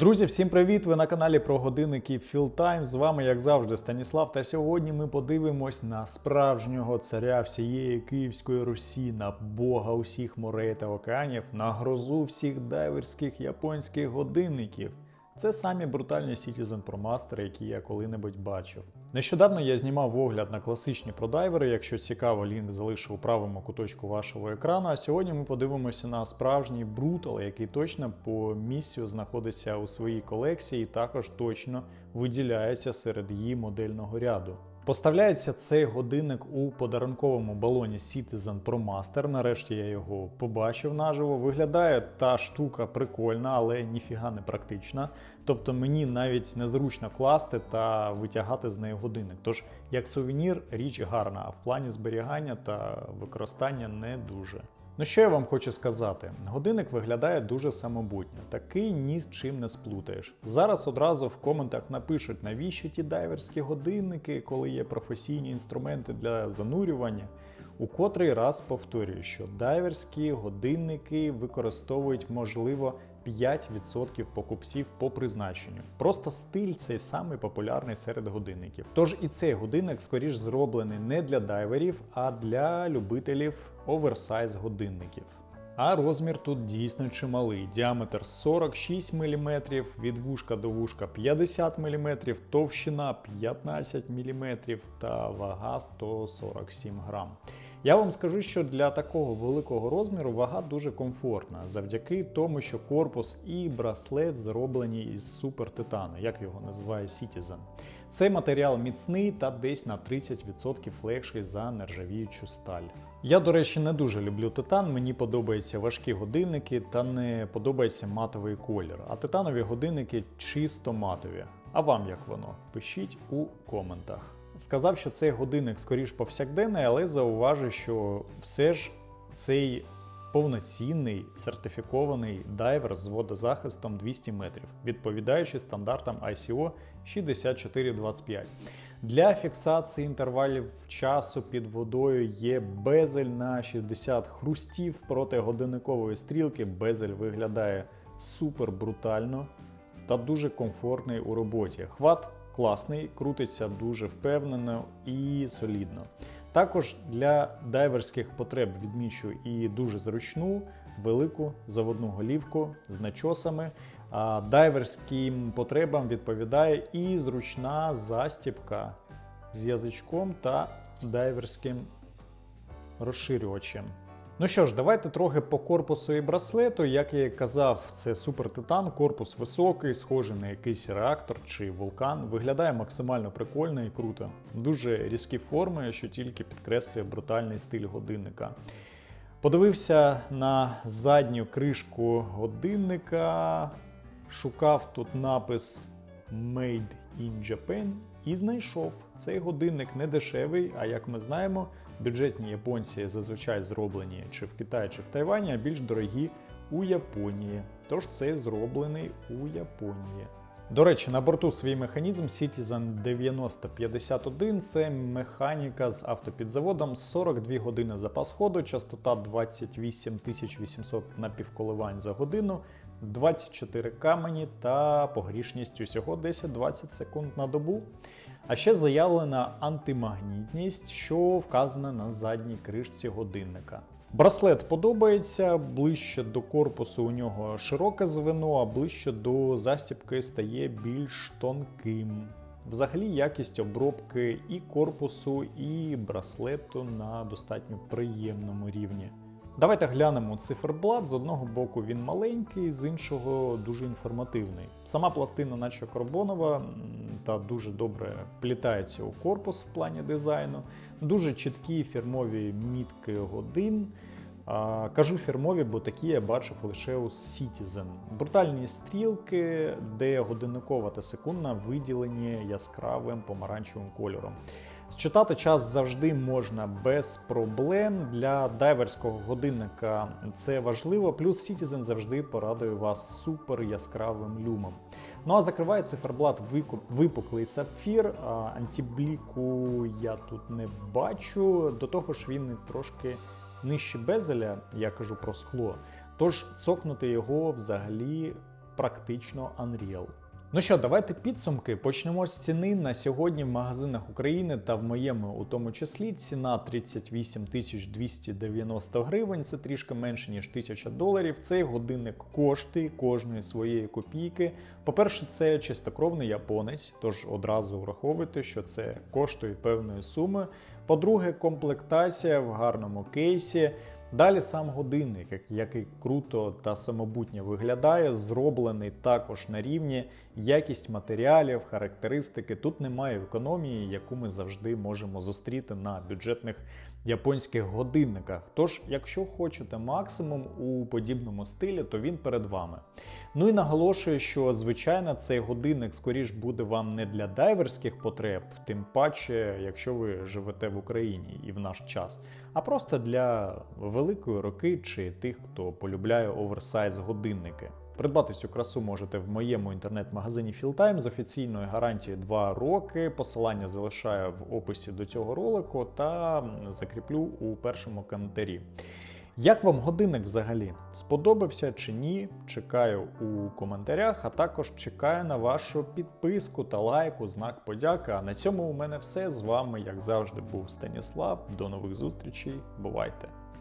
Друзі, всім привіт! Ви на каналі про годинники Філтайм. З вами, як завжди, Станіслав. Та сьогодні ми подивимось на справжнього царя всієї Київської Русі, на Бога усіх морей та океанів, на грозу всіх дайверських японських годинників. Це самі брутальні Citizen Pro Master, які я коли-небудь бачив. Нещодавно я знімав огляд на класичні продайвери. Якщо цікаво, лінк залишу у правому куточку вашого екрану. А сьогодні ми подивимося на справжній брутал, який точно по місію знаходиться у своїй колекції, і також точно виділяється серед її модельного ряду. Поставляється цей годинник у подарунковому балоні Citizen Pro Master. Нарешті я його побачив наживо. Виглядає та штука прикольна, але ніфіга не практична. Тобто мені навіть незручно класти та витягати з неї годинник. Тож, як сувенір, річ гарна, а в плані зберігання та використання не дуже. Ну що я вам хочу сказати? Годинник виглядає дуже самобутньо, такий ні з чим не сплутаєш. Зараз одразу в коментах напишуть, навіщо ті дайверські годинники, коли є професійні інструменти для занурювання. У котрий раз повторюю, що дайверські годинники використовують, можливо, 5% покупців по призначенню. Просто стиль цей самий популярний серед годинників. Тож і цей годинник, скоріш, зроблений не для дайверів, а для любителів оверсайз годинників. А розмір тут дійсно чималий. Діаметр 46 мм, від вушка до вушка 50 мм, товщина 15 мм та вага 147 грам. Я вам скажу, що для такого великого розміру вага дуже комфортна, завдяки тому, що корпус і браслет зроблені із супертитану, як його називає Citizen. Цей матеріал міцний та десь на 30% легший за нержавіючу сталь. Я, до речі, не дуже люблю титан. Мені подобаються важкі годинники та не подобається матовий колір. А титанові годинники чисто матові. А вам як воно? Пишіть у коментах. Сказав, що цей годинник скоріш повсякденний, але зауважу, що все ж цей повноцінний сертифікований дайвер з водозахистом 200 метрів, відповідаючи стандартам ICO 6425. Для фіксації інтервалів часу під водою є безель на 60 хрустів проти годинникової стрілки. Безель виглядає супер брутально та дуже комфортний у роботі. Хват класний, крутиться дуже впевнено і солідно. Також для дайверських потреб відмічу і дуже зручну велику заводну голівку з начосами. Дайверським потребам відповідає і зручна застіпка з язичком та дайверським розширювачем. Ну що ж, давайте трохи по корпусу і браслету. Як я і казав, це супер титан, корпус високий, схожий на якийсь реактор чи вулкан. Виглядає максимально прикольно і круто. Дуже різкі форми, що тільки підкреслює брутальний стиль годинника. Подивився на задню кришку годинника, шукав тут напис Made in Japan і знайшов. Цей годинник не дешевий, а як ми знаємо, бюджетні японці зазвичай зроблені чи в Китаї, чи в Тайвані, а більш дорогі у Японії. Тож цей зроблений у Японії. До речі, на борту свій механізм Citizen 9051 це механіка з автопідзаводом 42 години запас ходу, частота 28 800 напівколивань за годину, 24 камені та погрішність усього 10-20 секунд на добу. А ще заявлена антимагнітність, що вказана на задній кришці годинника. Браслет подобається, ближче до корпусу у нього широке звено, а ближче до застібки стає більш тонким. Взагалі, якість обробки і корпусу, і браслету на достатньо приємному рівні. Давайте глянемо циферблат. З одного боку він маленький, з іншого дуже інформативний. Сама пластина, наче карбонова, та дуже добре вплітається у корпус в плані дизайну. Дуже чіткі фірмові мітки годин. Кажу фірмові, бо такі я бачив лише у Citizen. Брутальні стрілки, де годинникова та секундна виділені яскравим помаранчевим кольором. Считати час завжди можна без проблем. Для дайверського годинника це важливо. Плюс Citizen завжди порадує вас супер яскравим люмом. Ну а закриває циферблат випуклий сапфір. Антибліку я тут не бачу. До того ж, він трошки нижче безеля, я кажу про скло. Тож цокнути його взагалі практично Unreal. Ну що, давайте підсумки. Почнемо з ціни. На сьогодні в магазинах України та в моєму у тому числі ціна 38 тисяч 290 гривень. Це трішки менше ніж 1000 доларів. Цей годинник коштує кожної своєї копійки. По-перше, це чистокровний японець, тож одразу враховуйте, що це коштує певної суми. По-друге, комплектація в гарному кейсі. Далі сам годинник, який круто та самобутньо виглядає, зроблений також на рівні якість матеріалів, характеристики. Тут немає економії, яку ми завжди можемо зустріти на бюджетних японських годинниках. Тож, якщо хочете максимум у подібному стилі, то він перед вами. Ну і наголошую, що звичайно цей годинник скоріш буде вам не для дайверських потреб, тим паче, якщо ви живете в Україні і в наш час, а просто для великої роки чи тих, хто полюбляє оверсайз годинники. Придбати цю красу можете в моєму інтернет-магазині Fieldtime з офіційною гарантією 2 роки. Посилання залишаю в описі до цього ролику та закріплю у першому коментарі. Як вам годинник взагалі? Сподобався чи ні? Чекаю у коментарях, а також чекаю на вашу підписку та лайку, знак подяки. А на цьому у мене все. З вами, як завжди, був Станіслав. До нових зустрічей. Бувайте!